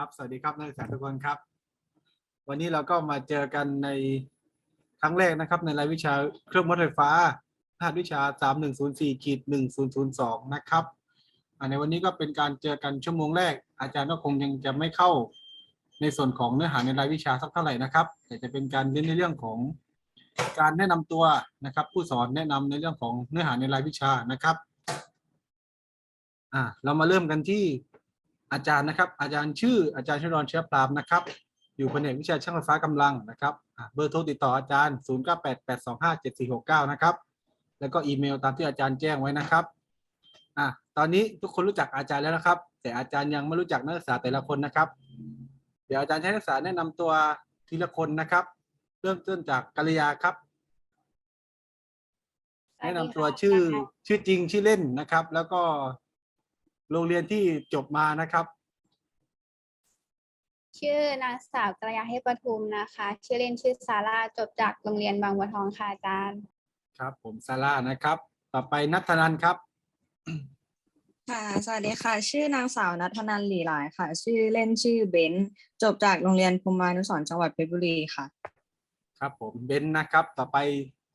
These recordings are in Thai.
ครับ สวัสดีครับนักศึกษาทุกคนครับ วันนี้เราก็มาเจอกันในครั้งแรกนะครับ ในรายวิชาเครื่องวัดไฟฟ้ารหัสวิชา 3104ขีด1002 นะครับ ในวันนี้ก็เป็นการเจอกันชั่วโมงแรก อาจารย์ก็คงยังจะไม่เข้าในส่วนของเนื้อหาในรายวิชาสักเท่าไหร่นะครับ แต่จะเป็นการเน้นในเรื่องของการแนะนำตัวนะครับ ผู้สอนแนะนำในเรื่องของเนื้อหาในรายวิชานะครับ อ่าเรามาเริ่มกันที่ อาจารย์นะครับ อาจารย์ชื่ออาจารย์ชรอนเชื้อปรามนะครับ อยู่แผนกวิชาช่างไฟฟ้ากำลังนะครับอ่าเบอร์โทรติดต่ออาจารย์ 0 9 8 8 2 5 7 4 6 9 นะครับ แล้วก็อีเมลตามที่อาจารย์แจ้งไว้นะครับอ่าตอนนี้ทุกคนรู้จักอาจารย์แล้วนะครับ แต่อาจารย์ยังไม่รู้จักนักศึกษาแต่ละคนนะครับ เดี๋ยวอาจารย์ให้นักศึกษาแนะนำตัวทีละคนนะครับ เริ่มต้นจากกัลยาครับ แนะนำตัวชื่อชื่อจริงชื่อเล่นนะครับ แล้วก็ โรงเรียนที่จบมานะครับ ชื่อนางสาวกระยาเฮปทุมนะคะ ชื่อเล่นชื่อซาร่าจบจากโรงเรียนบางบัวทองค่ะอาจารย์ ครับ ผมซาร่านะครับ ต่อไปนัทนันครับ ค่ะ สวัสดีค่ะ ชื่อนางสาวนัทนันหลีหลายค่ะ ชื่อเล่นชื่อเบนซ์จบจากโรงเรียนภูมิมานุสรณ์จังหวัดเพชรบุรีค่ะ ครับ ผมเบนซ์นะครับ ต่อไป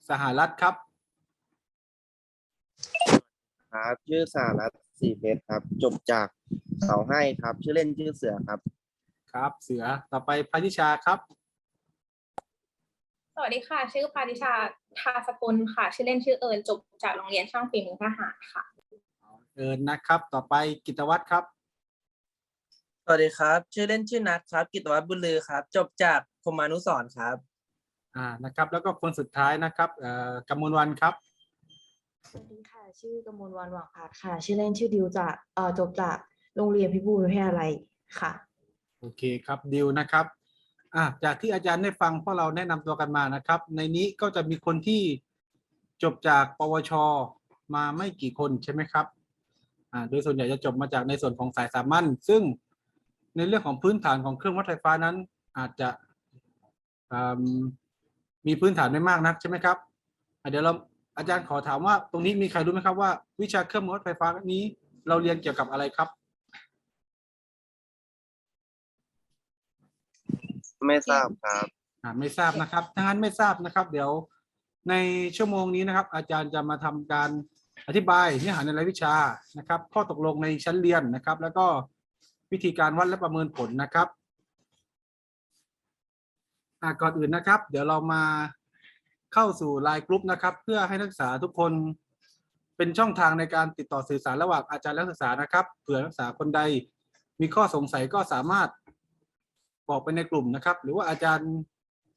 สหรัฐครับ ครับชื่อสารัตน์ สีเพชรครับ จบจากเสาให้ครับ ชื่อเล่นชื่อเสือครับ ครับ เสือต่อไปพานิชาครับ สวัสดีค่ะ ชื่อพาดิชาทาสกุลค่ะ ชื่อเล่นชื่อเอิญจบจากโรงเรียนช่างฝีมือทหารค่ะ เอิญนะครับ ต่อไปกิตวัตรครับ สวัสดีครับ ชื่อเล่นชื่อนัทครับ กิตวัฒน์บุญลือครับ จบจากพรหมานุสรณ์ครับ อ่านะครับ แล้วก็คนสุดท้ายนะครับเอ่อกำมลวันครับ สวัสดีค่ะ ชื่อกมลวันหวังพัฒน์ค่ะ ชื่อเล่นชื่อดิวจากเอ่อจบจากโรงเรียนพิบูลวิทยาลัยค่ะ โอเคครับดิวนะครับอะจากที่อาจารย์ได้ฟังพวกเราแนะนำตัวกันมานะครับ ในนี้ก็จะมีคนที่จบจากปวช มาไม่กี่คนใช่ไหมครับอ่าโดยส่วนใหญ่จะจบมาจากในส่วนของสายสามัญซึ่งในเรื่องของพื้นฐานของเครื่องวัดไฟฟ้านั้น อาจจะอืมมีพื้นฐานไม่มากนักใช่ไหมครับอะเดี๋ยวเรา อาจารย์ขอถามว่าตรงนี้มีใครรู้ไหมครับว่า วิชาเครื่องวัดไฟฟ้านี้ เราเรียนเกี่ยวกับอะไรครับ ไม่ทราบครับ อ่าไม่ทราบนะครับถ้างั้นไม่ทราบนะครับ เดี๋ยวในชั่วโมงนี้นะครับ อาจารย์จะมาทำการอธิบายเนื้อหาในรายวิชานะครับ ข้อตกลงในชั้นเรียนนะครับ แล้วก็วิธีการวัดและประเมินผลนะครับอ่าก่อนอื่นนะครับ เดี๋ยวเรามา เข้าสู่ไลน์กรุ๊ปนะครับ เพื่อให้นักศึกษาทุกคนเป็นช่องทางในการติดต่อสื่อสารระหว่างอาจารย์และนักศึกษานะครับ เผื่อนักศึกษาคนใดมีข้อสงสัยก็สามารถบอกไปในกลุ่มนะครับ หรือว่าอาจารย์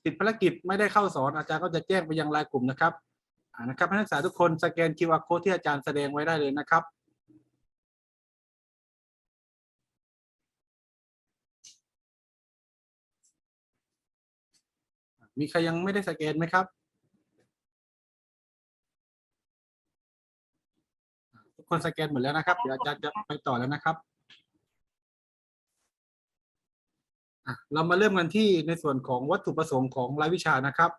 ติดภารกิจไม่ได้เข้าสอนอาจารย์ก็จะแจ้งไปยังไลน์กลุ่มนะครับนะครับให้นักศึกษาทุกคนสแกน QR code ที่อาจารย์แสดงไว้ได้เลยนะครับมีใครยังไม่ได้สแกนไหมครับ คนสแกนหมดแล้วนะครับ เดี๋ยวอาจารย์จะไปต่อแล้วนะครับเรามาเริ่มกันที่ในส่วนของวัตถุประสงค์ของรายวิชานะครับ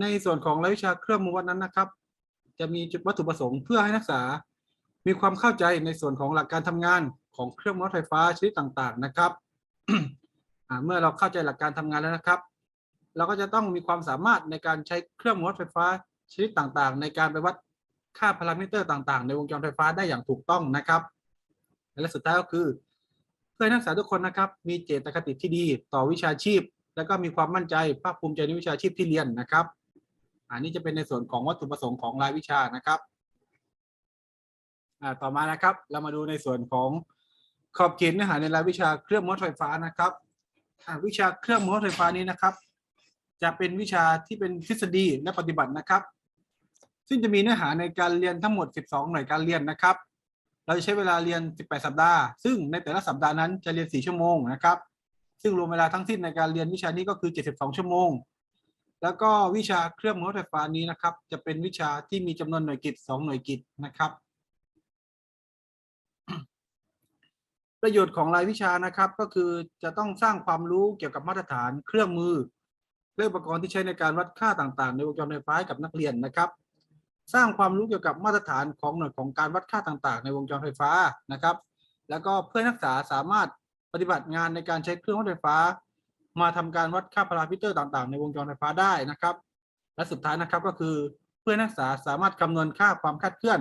ในส่วนของรายวิชาเครื่องมือวัดนั้นนะครับ จะมีจุดวัตถุประสงค์เพื่อให้นักศึกษา มีความเข้าใจในส่วนของหลักการทำงานของเครื่องมือวัดไฟฟ้าชนิดต่างๆนะครับเมื่อเราเข้าใจหลักการทำงานแล้วนะครับ เราก็จะต้องมีความสามารถในการใช้เครื่องมือวัดไฟฟ้าชนิดต่างๆ ในการไปวัด ค่าพารามิเตอร์ต่างๆ ในวงจรไฟฟ้าได้อย่างถูกต้องนะครับ และสุดท้ายก็คือ เพื่อนักศึกษาทุกคนนะครับ มีเจตคติที่ดีต่อวิชาชีพ แล้วก็มีความมั่นใจภาคภูมิใจในวิชาชีพที่เรียนนะครับ อันนี้จะเป็นในส่วนของวัตถุประสงค์ของรายวิชานะครับอ่าต่อมานะครับ เรามาดูในส่วนของขอบเขตเนื้อหาในรายวิชาเครื่องมอเตอร์ไฟฟ้านะครับวิชาเครื่องมอเตอร์ไฟฟ้านี้นะครับ จะเป็นวิชาที่เป็นทฤษฎีและปฏิบัตินะครับ ซึ่งจะมีเนื้อหาในการเรียนทั้งหมด 12 หน่วยการเรียนนะครับ เราจะใช้เวลาเรียน 18 สัปดาห์ ซึ่งในแต่ละสัปดาห์นั้นจะเรียน 4 ชั่วโมงนะครับ ซึ่งรวมเวลาทั้งสิ้นในการเรียนวิชานี้ก็คือ 72 ชั่วโมง แล้วก็วิชาเครื่องมือรถไฟฟ้านี้นะครับ จะเป็นวิชาที่มีจำนวนหน่วยกิต2หน่วยกิตนะครับประโยชน์ของรายวิชานะครับก็คือจะต้องสร้างความรู้เกี่ยวกับมาตรฐานเครื่องมือ และอุปกรณ์ที่ใช้ในการวัดค่าต่างๆ ในวงจรไฟฟ้ากับนักเรียนนะครับ สร้างความรู้เกี่ยวกับมาตรฐานของหน่วยของการวัดค่าต่างๆ ในวงจรไฟฟ้านะครับ แล้วก็เพื่อนักศึกษาสามารถปฏิบัติงานในการใช้เครื่องวัดไฟฟ้า มาทำการวัดค่าพารามิเตอร์ต่างๆ ในวงจรไฟฟ้าได้นะครับ และสุดท้ายนะครับก็คือเพื่อนักศึกษาสามารถคำนวณค่าความคลาดเคลื่อน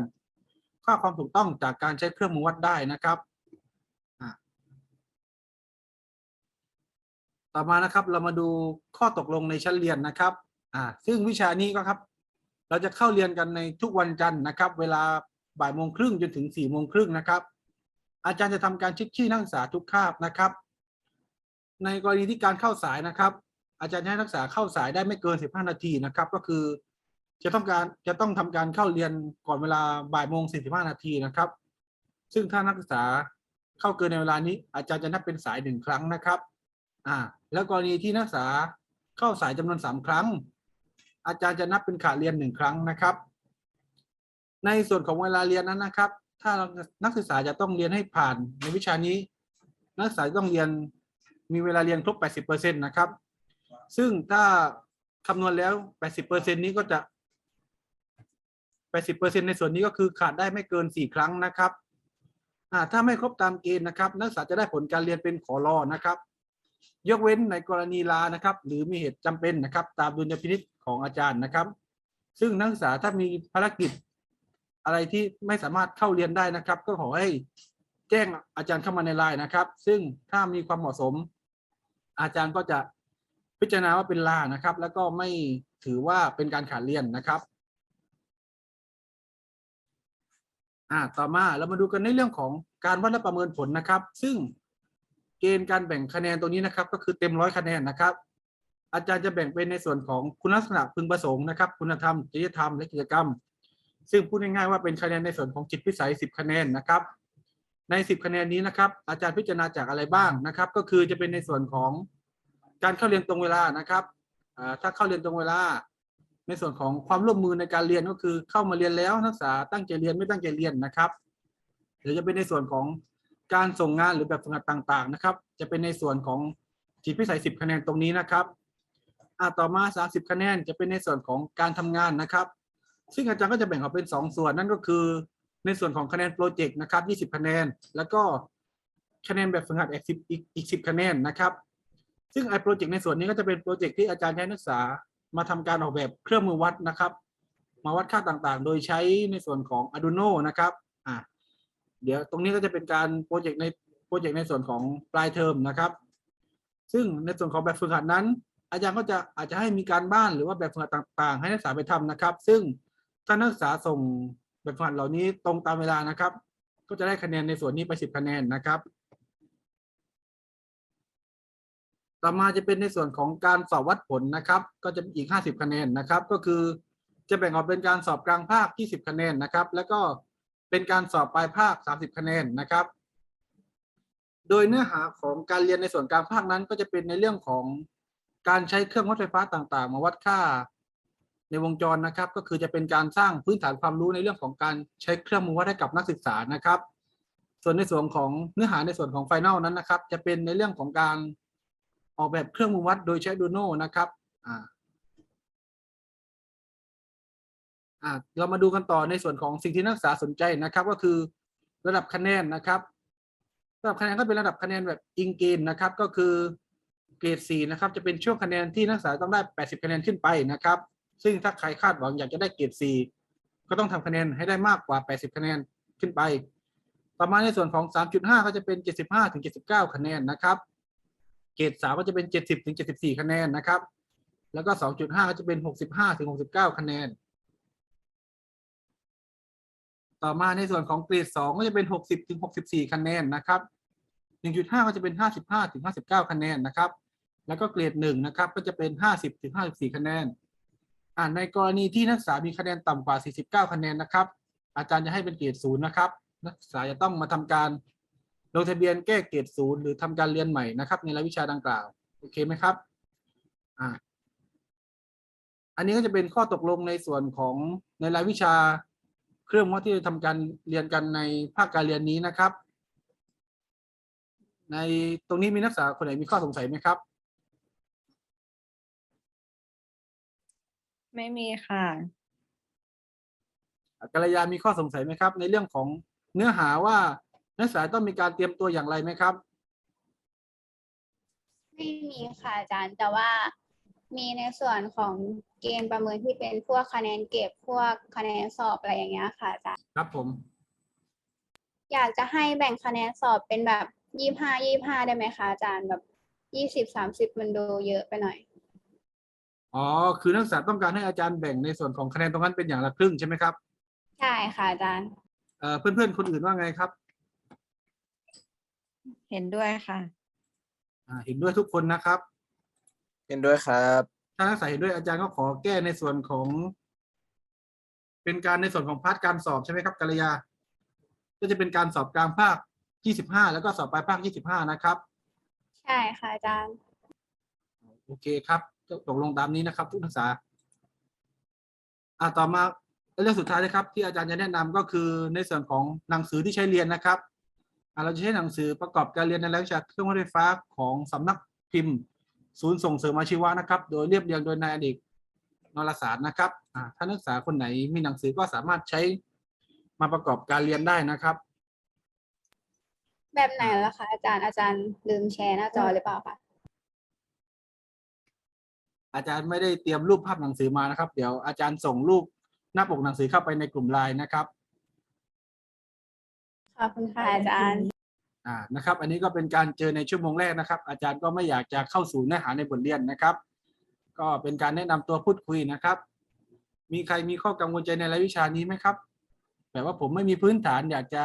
ค่าความถูกต้องจากการใช้เครื่องมือวัดได้นะครับต่อมานะครับเรามาดูข้อตกลงในชั้นเรียนนะครับอ่าซึ่งวิชานี้ก็ครับ เราจะเข้าเรียนกันในทุกวันจันทร์นะครับ เวลาบ่ายโมงครึ่งจนถึงสี่โมงครึ่งนะครับ อาจารย์จะทำการเช็คชื่อนักศึกษาทุกคาบนะครับ ในกรณีที่การเข้าสายนะครับ อาจารย์จะให้นักศึกษาเข้าสายได้ไม่เกิน 15 นาทีนะครับ ก็คือจะต้องการจะต้องทำการเข้าเรียนก่อนเวลาบ่ายโมง45นาทีนะครับ ซึ่งถ้านักศึกษาเข้าเกินในเวลานี้ อาจารย์จะนับเป็นสายหนึ่งครั้งนะครับ อ่า แล้วกรณีที่นักศึกษาเข้าสายจำนวนสามครั้ง อาจารย์จะนับเป็นขาดเรียนหนึ่งครั้งนะครับ ในส่วนของเวลาเรียนนั้นนะครับ ถ้านักศึกษาจะต้องเรียนให้ผ่านในวิชานี้ นักศึกษาต้องเรียนมีเวลาเรียนครบ 80%นะครับ ซึ่งถ้าคำนวณแล้ว 80%นี้ก็จะ 80%ในส่วนนี้ก็คือขาดได้ไม่เกิน 4 ครั้งนะครับถ้าไม่ครบตามเกณฑ์นะครับ นักศึกษาจะได้ผลการเรียนเป็นขอรอนะครับ ยกเว้นในกรณีลานะครับ หรือมีเหตุจำเป็นนะครับ ตามดุลยพินิจ ของอาจารย์นะครับ ซึ่งนักศึกษาถ้ามีภารกิจอะไรที่ไม่สามารถเข้าเรียนได้นะครับ ก็ขอให้แจ้งอาจารย์เข้ามาในไลน์นะครับ ซึ่งถ้ามีความเหมาะสม อาจารย์ก็จะพิจารณาว่าเป็นลานะครับ แล้วก็ไม่ถือว่าเป็นการขาดเรียนนะครับอ่าต่อมาเรามาดูกันในเรื่องของการวัดและประเมินผลนะครับ ซึ่งเกณฑ์การแบ่งคะแนนตรงนี้นะครับ ก็คือเต็มร้อยคะแนนนะครับ อาจารย์จะแบ่งเป็นในส่วนของคุณลักษณะพึงประสงค์นะครับ คุณธรรมจริยธรรมและกิจกรรม ซึ่งพูดง่ายๆว่าเป็นคะแนนในส่วนของจิตพิสัย 10 คะแนนนะครับ ใน 10 คะแนนนี้นะครับ อาจารย์พิจารณาจากอะไรบ้างนะครับ ก็คือจะเป็นในส่วนของการเข้าเรียนตรงเวลานะครับถ้าเข้าเรียนตรงเวลา ในส่วนของความร่วมมือในการเรียนก็คือเข้ามาเรียนแล้วนักศึกษาตั้งใจเรียนไม่ตั้งใจเรียนนะครับหรือจะเป็นในส่วนของการส่งงานหรือแบบฝึกหัดต่างๆนะครับ จะเป็นในส่วนของจิตพิสัย 10 คะแนนตรงนี้นะครับ อ่าต่อมา 30 คะแนนจะเป็นในส่วนของการทำงานนะครับ ซึ่งอาจารย์ก็จะแบ่งออกเป็น 2 ส่วนนั่นก็คือในส่วนของคะแนนโปรเจกต์นะครับ 20 คะแนน แล้วก็คะแนนแบบฝึกหัดอีก10อีก 10 คะแนนนะครับ ซึ่งไอ้โปรเจกต์ในส่วนนี้ก็จะเป็นโปรเจกต์ที่อาจารย์ใช้นักศึกษามาทำการออกแบบเครื่องมือวัดนะครับ มาวัดค่าต่างๆ โดยใช้ในส่วนของ Arduino นะครับอ่าเดี๋ยวตรงนี้ก็จะเป็นการโปรเจกต์ในโปรเจกต์ในส่วนของปลายเทอมนะครับ ซึ่งในส่วนของแบบฝึกหัดนั้น อาจารย์ก็จะอาจจะให้มีการบ้านหรือว่าแบบฝึกหัดต่าง ๆ ให้นักศึกษาไปทำนะครับ ซึ่งถ้านักศึกษาส่งแบบฝึกหัดเหล่านี้ตรงตามเวลานะครับ ก็จะได้คะแนนในส่วนนี้ไป10คะแนนนะครับ ต่อมาจะเป็นในส่วนของการสอบวัดผลนะครับ ก็จะอีก50คะแนนนะครับ ก็คือจะแบ่งออกเป็นการสอบกลางภาค20คะแนนนะครับ แล้วก็เป็นการสอบปลายภาค30คะแนนนะครับ โดยเนื้อหาของการเรียนในส่วนกลางภาคนั้น ก็จะเป็นในเรื่องของ การใช้เครื่องวัดไฟฟ้าต่างๆ มาวัดค่าในวงจรนะครับ ก็คือจะเป็นการสร้างพื้นฐานความรู้ในเรื่องของการใช้เครื่องมือวัดให้กับนักศึกษานะครับ ส่วนในส่วนของเนื้อหาในส่วนของไฟแนลนั้นนะครับ จะเป็นในเรื่องของการออกแบบเครื่องมือวัดโดยใช้ Arduino นะครับอ่าอ่าเรามาดูกันต่อในส่วนของสิ่งที่นักศึกษาสนใจนะครับ ก็คือระดับคะแนนนะครับระดับคะแนนก็เป็นระดับคะแนนแบบอิงเกณฑ์นะครับ ก็คือ เกรด4นะครับจะเป็นช่วงคะแนนที่นักศึกษาต้องได้ 80 คะแนนขึ้นไปนะครับ ซึ่งถ้าใครคาดหวังอยากจะได้เกรด4ก็ต้องทำคะแนนให้ได้มากกว่า 80 คะแนนขึ้นไป ต่อมาในส่วนของ 3.5 ก็จะเป็น 75 ถึง 79 คะแนนนะครับ เกรดสามก็จะเป็นเจ็ดสิบถึงเจ็ดสิบสี่คะแนนนะครับ แล้วก็สองจุดห้าก็จะเป็นหกสิบห้าถึงหกสิบเก้าคะแนน ต่อมาในส่วนของเกรดสองก็จะเป็นหกสิบถึงหกสิบสี่คะแนนนะครับหนึ่งจุดห้าก็จะเป็นห้าสิบห้าถึงห้าสิบเก้าคะแนนนะครับ แล้วก็เกรดหนึ่งนะครับ ก็จะเป็นห้าสิบถึงห้าสิบสี่คะแนนอ่าในกรณีที่นักศึกษามีคะแนนต่ำกว่าสี่สิบเก้าคะแนนนะครับ อาจารย์จะให้เป็นเกรดศูนย์นะครับ นักศึกษาจะต้องมาทำการลงทะเบียนแก้เกรดศูนย์หรือทำการเรียนใหม่นะครับ ในรายวิชาดังกล่าวโอเคไหมครับอ่าอันนี้ก็จะเป็นข้อตกลงในส่วนของในรายวิชาเครื่องวัดที่จะทำการเรียนกันในภาคการเรียนนี้นะครับ ในตรงนี้มีนักศึกษาคนไหนมีข้อสงสัยไหมครับ ไม่มีค่ะ กัลยามีข้อสงสัยไหมครับ ในเรื่องของเนื้อหาว่านักศึกษาต้องมีการเตรียมตัวอย่างไรไหมครับ ไม่มีค่ะอาจารย์ แต่ว่ามีในส่วนของเกณฑ์ประเมินที่เป็นพวกคะแนนเก็บพวกคะแนนสอบอะไรอย่างเงี้ยค่ะอาจารย์ครับผม อยากจะให้แบ่งคะแนนสอบเป็นแบบยี่ห้ายี่ห้าได้ไหมคะอาจารย์แบบยี่สิบสามสิบมันดูเยอะไปหน่อย อ๋อ คือนักศึกษาต้องการให้อาจารย์แบ่งในส่วนของคะแนนตรงนั้นเป็นอย่างละครึ่งใช่ไหมครับใช่ค่ะอาจารย์ เอ่อเพื่อนๆคนอื่นว่าไงครับเห็นด้วยค่ะ อ่าเห็นด้วยทุกคนนะครับ เห็นด้วยครับ ถ้านักศึกษาเห็นด้วยอาจารย์ก็ขอแก้ในส่วนของ เป็นการในส่วนของพาร์ทการสอบใช่ไหมครับกัลยา ก็จะเป็นการสอบกลางภาค 25 แล้วก็สอบปลายภาค 25 นะครับ ใช่ค่ะอาจารย์ โอเคครับก็ ตกลงตามนี้นะครับ ทุกนักศึกษาอ่าต่อมาเรื่องสุดท้ายนะครับ ที่อาจารย์จะแนะนำก็คือในส่วนของหนังสือที่ใช้เรียนนะครับอ่าเราจะใช้หนังสือประกอบการเรียนในรายวิชาเครื่องไฟฟ้าของสำนักพิมพ์ ศูนย์ส่งเสริมอาชีวะนะครับ โดยเรียบเรียงโดยนายอดีตนรสารนะครับอ่าถ้านักศึกษาคนไหนมีหนังสือก็สามารถใช้มาประกอบการเรียนได้นะครับ แบบไหนล่ะคะอาจารย์อาจารย์ลืมแชร์หน้าจอหรือเปล่าคะ อาจารย์ไม่ได้เตรียมรูปภาพหนังสือมานะครับ เดี๋ยวอาจารย์ส่งรูปหน้าปกหนังสือเข้าไปในกลุ่มไลน์นะครับขอบคุณค่ะอาจารย์อ่านะครับ อันนี้ก็เป็นการเจอในชั่วโมงแรกนะครับ อาจารย์ก็ไม่อยากจะเข้าสู่เนื้อหาในบทเรียนนะครับ ก็เป็นการแนะนำตัวพูดคุยนะครับ มีใครมีข้อกังวลใจในรายวิชานี้ไหมครับแบบว่าผมไม่มีพื้นฐานอยากจะ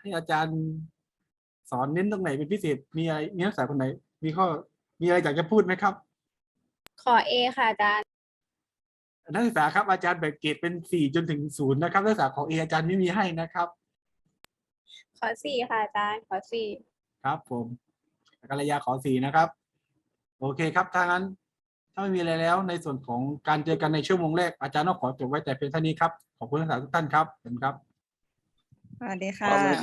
ให้อาจารย์สอนเน้นตรงไหนเป็นพิเศษมีอะไรมีนักศึกษาคนไหน มีข้อมีอะไรอยากจะพูดไหมครับ ขอเอค่ะอาจารย์ นักศึกษาครับอาจารย์แบ่งเกรดเป็นสี่จนถึงศูนย์นะครับนักศึกษาของเออาจารย์ไม่มีให้นะครับ ขอสี่ค่ะอาจารย์ ขอสี่ครับ ผมกัลยาขอสี่นะครับ โอเคครับถ้างั้น ถ้าไม่มีอะไรแล้ว ในส่วนของการเจอกันในชั่วโมงแรกอาจารย์ต้องขอจบไว้แต่เพียงเท่านี้ครับขอบคุณนักศึกษาทุกท่านครับขอบคุณครับ สวัสดีขอบคุณค่ะครับ